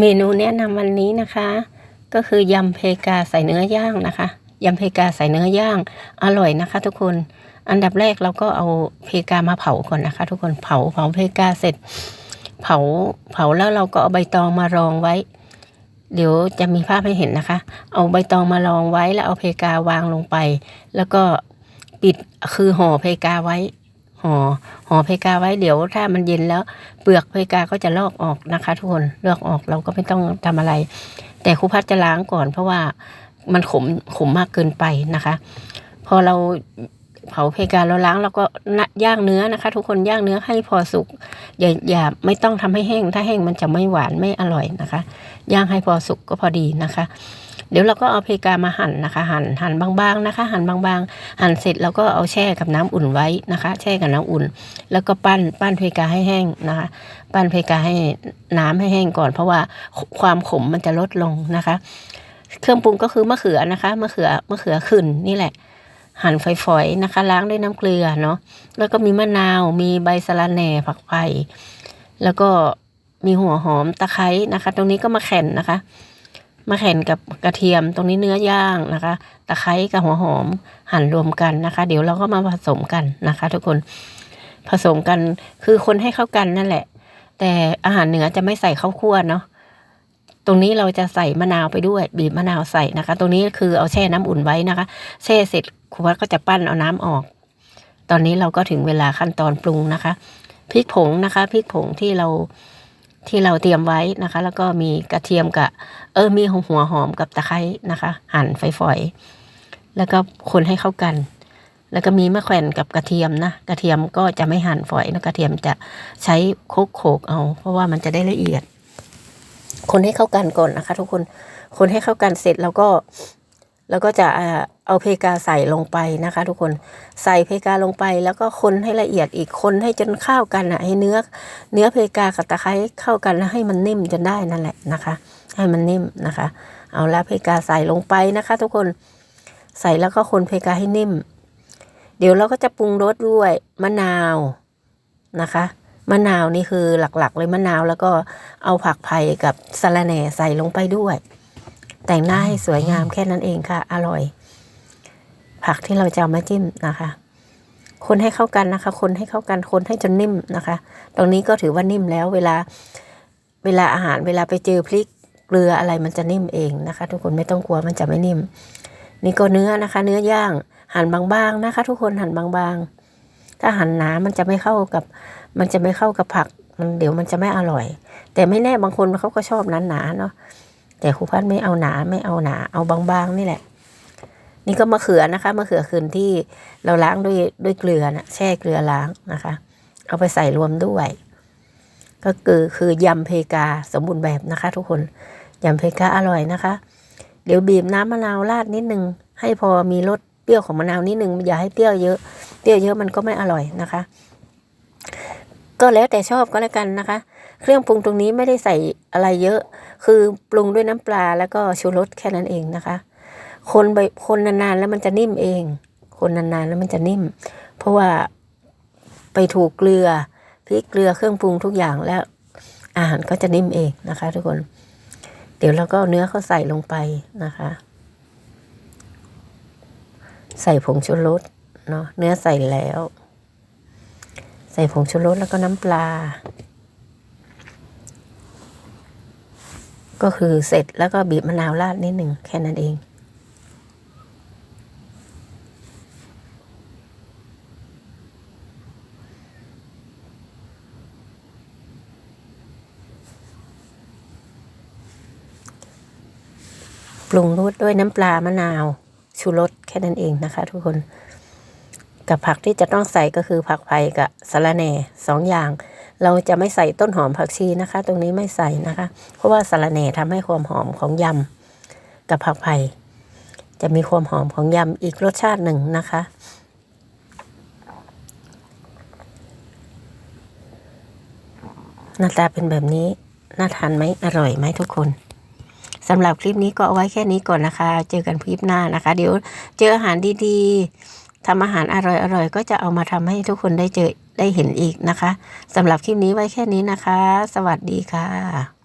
เมนูแนะนำวันนี้นะคะ ก็คือยำเพกาใส่เนื้อย่างนะคะยำเพกาใส่เนื้อย่างอร่อยนะคะ ทุกคนอันดับแรกเราก็เอาเพกามาเผาก่อนนะคะ ทุกคนเผาเผาเพกาเสร็จ เผาเผาแล้วเราก็เอาใบตองมารองไว้ เดี๋ยวจะมีภาพให้เห็นนะคะ เอาใบตองมารองไว้แล้วเอาเพกาวางลงไป แล้วก็ปิดคือห่อเพกาไว้ ห่อห่อเพกาไว้เดี๋ยวถ้ามันเย็นแล้ว เปลือกเพกาก็จะลอกออกนะคะ ทุกคนลอกออกเราก็ไม่ต้องทำอะไร แต่ครูพัดจะล้างก่อน เพราะว่ามันขมขมมากเกินไปนะคะ พอเรา เผาเพกาเราล้างเราก็นะย่างเนื้อนะคะ ทุกคนย่างเนื้อให้พอสุกอย่าอย่าไม่ต้องทำให้แห้ง ถ้าแห้งมันจะไม่หวานไม่อร่อยนะคะ ย่างให้พอสุกก็พอดีนะคะ เดี๋ยวเราก็เอาเพกามาหั่นนะคะ หั่นหั่นบางๆนะคะ หั่นบางๆ หั่นเสร็จเราก็เอาแช่กับน้ำอุ่นไว้นะคะ แช่กับน้ำอุ่น แล้วก็ปั้นปั้นเพกาให้แห้งนะคะ ปั้นเพกาให้น้ำให้แห้งก่อน เพราะว่าความขมมันจะลดลงนะคะ เครื่องปรุงก็คือมะเขือนะคะมะเขือมะเขือขึ้นนี่แหละ หั่นฝอยๆนะคะ ล้างด้วยน้ำเกลือเนาะแล้วก็มีมะนาวมีใบสะระแหน่ผักไผ่แล้วก็มีหัวหอมตะไคร้นะคะ ตรงนี้ก็มาแข่นนะคะ มาแข่นกับกระเทียมตรงนี้เนื้อย่างนะคะ ตะไคร้กับหัวหอมหั่นรวมกันนะคะ เดี๋ยวเราก็มาผสมกันนะคะ ทุกคนผสมกันคือคนให้เข้ากันนั่นแหละ แต่อาหารเหนือจะไม่ใส่ข้าวคั่วเนาะตรงนี้เราจะใส่มะนาวไปด้วย บีบมะนาวใส่นะคะ ตรงนี้คือเอาแช่น้ำอุ่นไว้นะคะ แช่เสร็จ ครูวัดก็จะปั้นเอาน้ำออก ตอนนี้เราก็ถึงเวลาขั้นตอนปรุงนะคะพริกผงนะคะพริกผงที่เราที่เราเตรียมไว้นะคะ แล้วก็มีกระเทียมกับเออมีหัวหอมกับตะไคร้นะคะ หั่นฝอยๆแล้วก็คนให้เข้ากัน แล้วก็มีมะแขวนกับกระเทียมนะกระเทียมก็จะไม่หั่นฝอยนะกระเทียมจะใช้โคกโขกเอา เพราะว่ามันจะได้ละเอียด คนให้เข้ากันก่อนนะคะ ทุกคนคนให้เข้ากันเสร็จแล้วก็ แล้วก็จะเอาเพกาใส่ลงไปนะคะ ทุกคนใส่เพกาลงไป แล้วก็คนให้ละเอียดอีกคนให้จนเข้ากันอะให้เนื้อเนื้อเพกากับตะไคร้เข้ากันแล้วให้มันนิ่มจนได้นั่นแหละนะคะ ให้มันนิ่มนะคะ เอาละเพกาใส่ลงไปนะคะ ทุกคนใส่แล้วก็คนเพกาให้นิ่ม เดี๋ยวเราก็จะปรุงรสด้วยมะนาวนะคะมะนาวนี่คือหลักๆ เลยมะนาวแล้วก็เอาผักไผ่กับสะระแหน่ใส่ลงไปด้วย แต่งหน้าให้สวยงามแค่นั้นเองค่ะ อร่อย ผักที่เราจะเอามาจิ้มนะคะ คนให้เข้ากันนะคะ คนให้เข้ากันคนให้จนนิ่มนะคะ ตรงนี้ก็ถือว่านิ่มแล้วเวลาเวลาอาหารเวลาไปเจอพริกเกลืออะไรมันจะนิ่มเองนะคะ ทุกคนไม่ต้องกลัวมันจะไม่นิ่ม นี่ก็เนื้อนะคะ เนื้อย่างหั่นบางๆนะคะ ทุกคนหั่นบางๆ ถ้าหั่นหนามันจะไม่เข้ากับ มันจะไม่เข้ากับผักมันเดี๋ยวมันจะไม่อร่อย แต่ไม่แน่บางคนเขาก็ชอบนั้นหนาเนาะ แต่ครูพัดไม่เอาหนาไม่เอาหนา เอาบางๆนี่แหละ นี่ก็มะเขือนะคะมะเขือคืนที่เราล้างด้วยด้วยเกลือนะแช่เกลือล้างนะคะ เอาไปใส่รวมด้วย ก็คือคือยำเพกาสมบูรณ์แบบนะคะ ทุกคนยำเพกาอร่อยนะคะ เดี๋ยวบีบน้ำมะนาวราดนิดนึง ให้พอมีรสเปรี้ยวของมะนาวนิดนึงอย่าให้เปรี้ยวเยอะ เปรี้ยวเยอะมันก็ไม่อร่อยนะคะ ก็แล้วแต่ชอบก็แล้วกันนะคะ เครื่องปรุงตรงนี้ไม่ได้ใส่อะไรเยอะ คือปรุงด้วยน้ำปลาแล้วก็ชูรสแค่นั้นเองนะคะ คนไปคนนานๆแล้วมันจะนิ่มเอง คนนานๆแล้วมันจะนิ่ม เพราะว่าไปถูกเกลือพริกเกลือเครื่องปรุงทุกอย่างแล้ว อาหารก็จะนิ่มเองนะคะ ทุกคน เดี๋ยวเราก็เนื้อเขาใส่ลงไปนะคะ ใส่ผงชูรสเนาะเนื้อใส่แล้ว ใส่ผงชูรสแล้วก็น้ำปลา ก็คือเสร็จแล้วก็บีบมะนาวราดนิดหนึ่งแค่นั้นเอง ปรุงรสด้วยน้ำปลามะนาวชูรสแค่นั้นเองนะคะทุกคน กับผักที่จะต้องใส่ก็คือผักไผ่กับสะระแหน่สองอย่าง เราจะไม่ใส่ต้นหอมผักชีนะคะ ตรงนี้ไม่ใส่นะคะ เพราะว่าสะระแหน่ทำให้ความหอมของยำกับผักไผ่จะมีความหอมของยำอีกรสชาติหนึ่งนะคะ หน้าตาเป็นแบบนี้น่าทานไหมอร่อยไหมทุกคนสำหรับคลิปนี้ก็เอาไว้แค่นี้ก่อนนะคะ เจอกันคลิปหน้านะคะ เดี๋ยวเจออาหารดีๆ ทำอาหารอร่อยๆ ก็จะเอามาทำให้ทุกคนได้เจอได้เห็นอีกนะคะสำหรับคลิปนี้ไว้แค่นี้นะคะ สวัสดีค่ะ